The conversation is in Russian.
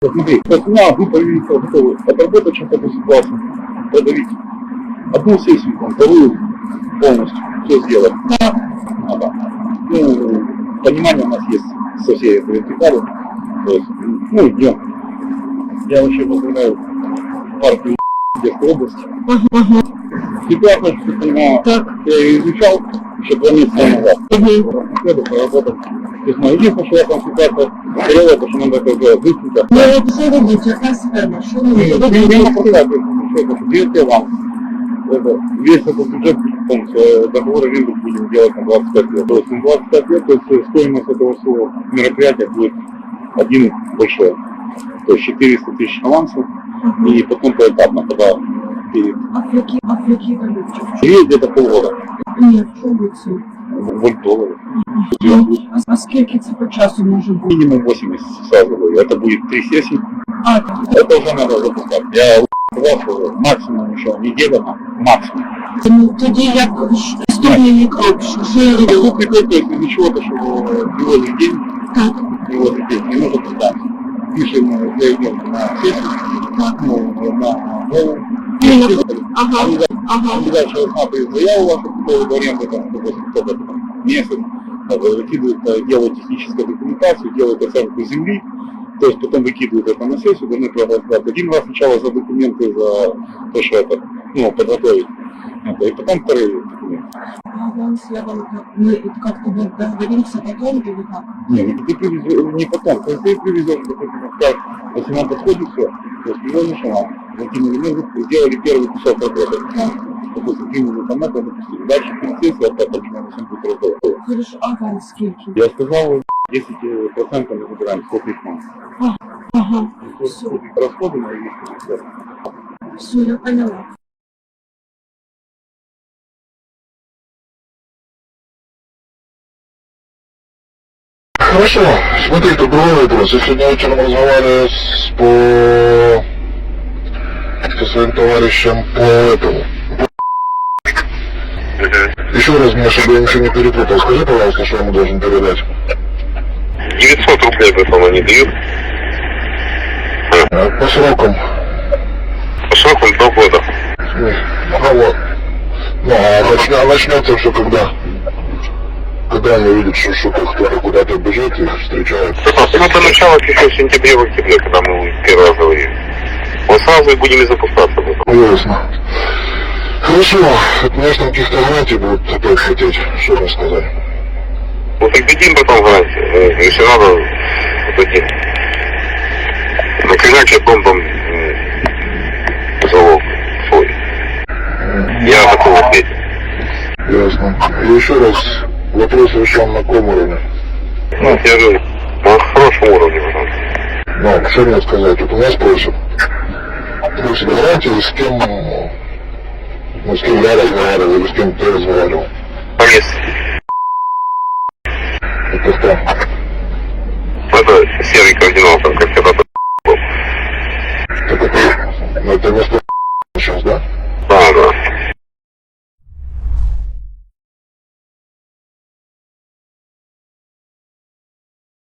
Смотри, пацана, вы появились готовы отработать сейчас эту ситуацию, продавить. Одну сессию, там, вторую полностью, все сделать. Надо. Ну, понимание у нас есть со всей этой вертикали. То есть, ну, идем. Я вообще поздравляю партию Одесской области. Что я понимаю, я ее изучал еще два месяца назад. Рассмотрел, проработал То есть, ну, единственное, что я там ситуация говорила, это что надо это сделать быстренько. Ну, от що робить, яка схема? Що ви Не, робите? не, не показать, что это, верьте вам. Это, весь этот бюджет полностью, э, договор аренды будем делать на 25 лет. То есть на 25 лет, то есть э, стоимость этого всего мероприятия будет один большой. То есть 400 тысяч авансов и потом поэтапно, когда перед А в які, а в які валюті? Через где-то полгода. Ні, в чому це? Вольт долларов. А, а скільки це по часу може бути? Минимум 8 месяцев сразу говорю. Это будет три сессии. А, так, Это уже надо запускать. Я сказал, что максимум еще неделя, на- максимум. ну, тоді як історія крок, що що я роблю? Ну, приходит, то есть из-за чего-то, что приводишь деньги, Так, приводишь деньги, не нужно туда. Пишем э, заявление на сессию, ну, на голову. Ну, на- ага, Они ага. они дальше рассматривают заяву вашу поводу аренды, там, там месяц, э, выкидывают, э, делают техническую документацию, делают оценку земли, то есть потом выкидывают это на сессию, должны проголосовать один раз сначала за документы, за то, что это, ну, подготовить, это, и потом вторые документы. Аванс я вам как, мы как-то договоримся потом или как? Не, ну ты привезешь, не потом, то есть ты привезешь, допустим, скажешь, если нам подходит все, то есть привозишь нам, закинули, мы сделали первый кусок работы, допустим, приняли там это, допустим, дальше перед сессией опять начинаем всем будет разговор. Хорошо, аванс скільки? Я сказал, 10% мы забираем, сколько их нам. Ага, Сколько их расходы на их, все, я поняла. Хорошо, смотри, другой вопрос. Я сегодня вечером разговаривал с, по... со своим товарищем по этому. Еще раз мне, чтобы я ничего не перепутал, скажи, пожалуйста, что я ему должен передать. 900 рублей бетона не дают. А, По срокам. По срокам до года. А вот. Ну, а, начня- а начнется все когда? Когда они увидят, что, что кто-то куда-то бежит, их встречают. Ну, до начала еще в сентябре, в октябре, когда мы первый раз говорили. Вот сразу и будем и запускаться. Ясно. Хорошо, от меня ж там каких-то гарантий будут опять хотеть. Что мне сказать? Ну, так дадим потом гарантию. Ну, если надо, дадим. Иначе потом там залог свой. Я готов ответить. Ясно. И еще раз, вопрос решен на каком уровне? Ну, я говорю, на хорошем уровне. Ну, что мне сказать? Вот у меня спросят. Просят гарантии, с кем, ну, с кем я разговаривал, или с кем ты